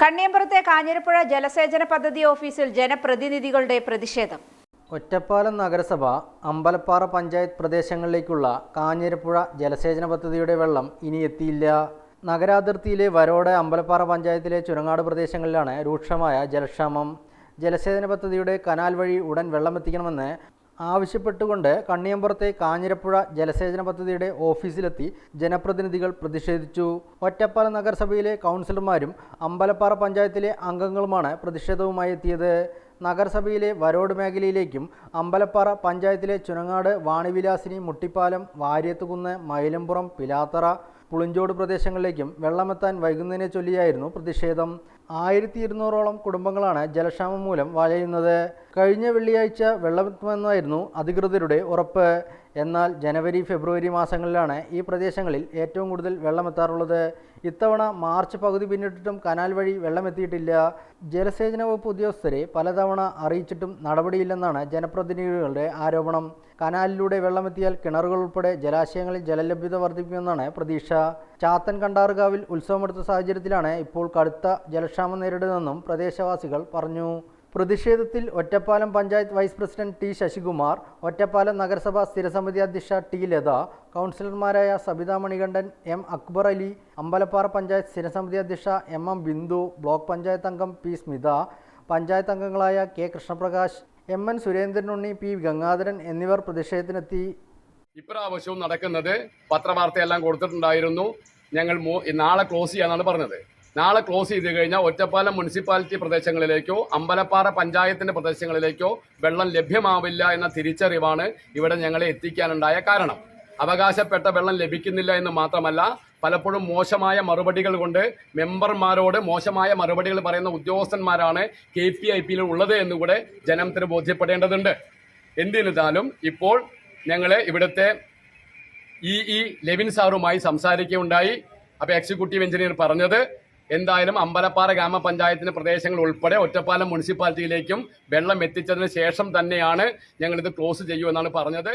കണ്ണിയമ്പുറത്തെ കാഞ്ഞിരപ്പുഴ ജലസേചന പദ്ധതി ഓഫീസിൽ ജനപ്രതിനിധികളുടെ പ്രതിഷേധം. ഒറ്റപ്പാലം നഗരസഭ അമ്പലപ്പാറ പഞ്ചായത്ത് പ്രദേശങ്ങളിലേക്കുള്ള കാഞ്ഞിരപ്പുഴ ജലസേചന പദ്ധതിയുടെ വെള്ളം ഇനി എത്തിയില്ല. നഗരാതിർത്തിയിലെ വരോട് അമ്പലപ്പാറ പഞ്ചായത്തിലെ ചുരങ്ങാട് പ്രദേശങ്ങളിലാണ് രൂക്ഷമായ ജലക്ഷാമം. ജലസേചന പദ്ധതിയുടെ കനാൽ വഴി ഉടൻ വെള്ളമെത്തിക്കണമെന്ന് ആവശ്യപ്പെട്ടുകൊണ്ട് കണ്ണിയമ്പുറത്തെ കാഞ്ഞിരപ്പുഴ ജലസേചന പദ്ധതിയുടെ ഓഫീസിലെത്തി ജനപ്രതിനിധികൾ പ്രതിഷേധിച്ചു. ഒറ്റപ്പാല നഗരസഭയിലെ കൗൺസിലർമാരും അമ്പലപ്പാറ പഞ്ചായത്തിലെ അംഗങ്ങളുമാണ് പ്രതിഷേധവുമായി എത്തിയത്. നഗരസഭയിലെ വരോഡ് മേഖലയിലേക്കും അമ്പലപ്പാറ പഞ്ചായത്തിലെ ചുനങ്ങാട് വാണിവിലാസിനി മുട്ടിപ്പാലം വാര്യത്തുകുന്ന് മൈലമ്പുറം പിലാത്തറ പുളിഞ്ചോട് പ്രദേശങ്ങളിലേക്കും വെള്ളമെത്താൻ വൈകുന്നതിനെ ചൊല്ലിയായിരുന്നു പ്രതിഷേധം. ആയിരത്തി ഇരുന്നൂറോളം കുടുംബങ്ങളാണ് ജലക്ഷാമം മൂലം വലയുന്നത് കഴിഞ്ഞ വെള്ളിയാഴ്ച വെള്ളമെത്തുമെന്നായിരുന്നു അധികൃതരുടെ ഉറപ്പ്. എന്നാൽ ജനുവരി ഫെബ്രുവരി മാസങ്ങളിലാണ് ഈ പ്രദേശങ്ങളിൽ ഏറ്റവും കൂടുതൽ വെള്ളമെത്താറുള്ളത്. ഇത്തവണ മാർച്ച് പകുതി പിന്നിട്ടിട്ടും കനാൽ വഴി വെള്ളമെത്തിയിട്ടില്ല. ജലസേചന വകുപ്പ് ഉദ്യോഗസ്ഥരെ പലതവണ അറിയിച്ചിട്ടും നടപടിയില്ലെന്നാണ് ജനപ്രതിനിധികളുടെ ആരോപണം. കനാലിലൂടെ വെള്ളമെത്തിയാൽ കിണറുകൾ ഉൾപ്പെടെ ജലാശയങ്ങളിൽ ജലലഭ്യത വർദ്ധിപ്പിക്കുമെന്നാണ് പ്രതീക്ഷ. ചാത്തൻ കണ്ടാറുകാവിൽ ഉത്സവമെടുത്ത സാഹചര്യത്തിലാണ് ഇപ്പോൾ കടുത്ത ജലക്ഷാമം നേരിടുന്നതെന്നും പ്രദേശവാസികൾ പറഞ്ഞു. പ്രതിഷേധത്തിൽ Ottapalam panchayat vice president T Sasikumar Ottapalam നഗരസഭാ സ്ഥിരസമിതി അധ്യക്ഷ ടി ലത കൗൺസിലർമാരായ സബിത മണികണ്ഠൻ എം അക്ബർ അലി അമ്പലപ്പാറ പഞ്ചായത്ത് സ്ഥിരസമിതി അധ്യക്ഷ M M Bindu block panchayat അംഗം പി സ്മിത പഞ്ചായത്ത് അംഗങ്ങളായ K Krishnaprakash M N Surendranunni P Gangadharan എന്നിവർ പ്രതിഷേധത്തിനെത്തി. ഇപ്രാവശ്യവും നടക്കുന്നത് പത്രവാർത്തയെല്ലാം കൊടുത്തിട്ടുണ്ടായിരുന്നു. ഞങ്ങൾ നാളെ ക്ലോസ് ചെയ്യാന്നാണ് പറഞ്ഞത്. നാളെ ക്ലോസ് ചെയ്ത് കഴിഞ്ഞാൽ ഒറ്റപ്പാലം മുനിസിപ്പാലിറ്റി പ്രദേശങ്ങളിലേക്കോ അമ്പലപ്പാറ പഞ്ചായത്തിന്റെ പ്രദേശങ്ങളിലേക്കോ വെള്ളം ലഭ്യമാവില്ല എന്ന തിരിച്ചറിവാണ് ഇവിടെ ഞങ്ങളെ എത്തിക്കാനുണ്ടായ കാരണം. അവകാശപ്പെട്ട വെള്ളം ലഭിക്കുന്നില്ല എന്ന് മാത്രമല്ല പലപ്പോഴും മോശമായ മറുപടികൾ കൊണ്ട് മെമ്പർമാരോട് മോശമായ മറുപടികൾ പറയുന്ന ഉദ്യോഗസ്ഥന്മാരാണ് കെ പി ഐ പിയിൽ ഉള്ളത് എന്നുകൂടെ ജനത്തിന് ബോധ്യപ്പെടേണ്ടതുണ്ട്. എന്തിരുന്നാലും ഇപ്പോൾ ഞങ്ങൾ ഇവിടുത്തെ ഇ ഇ ലെവിൻ സാറുമായി സംസാരിക്കുകയുണ്ടായി. അപ്പോൾ എക്സിക്യൂട്ടീവ് എഞ്ചിനീയർ പറഞ്ഞത് എന്തായാലും അമ്പലപ്പാറ ഗ്രാമപഞ്ചായത്തിന്റെ പ്രദേശങ്ങൾ ഉൾപ്പെടെ ഒറ്റപ്പാലം മുനിസിപ്പാലിറ്റിയിലേക്കും വെള്ളം എത്തിച്ചതിന് ശേഷം തന്നെയാണ് ഞങ്ങളിത് ക്ലോസ് ചെയ്യുമെന്നാണ് പറഞ്ഞത്.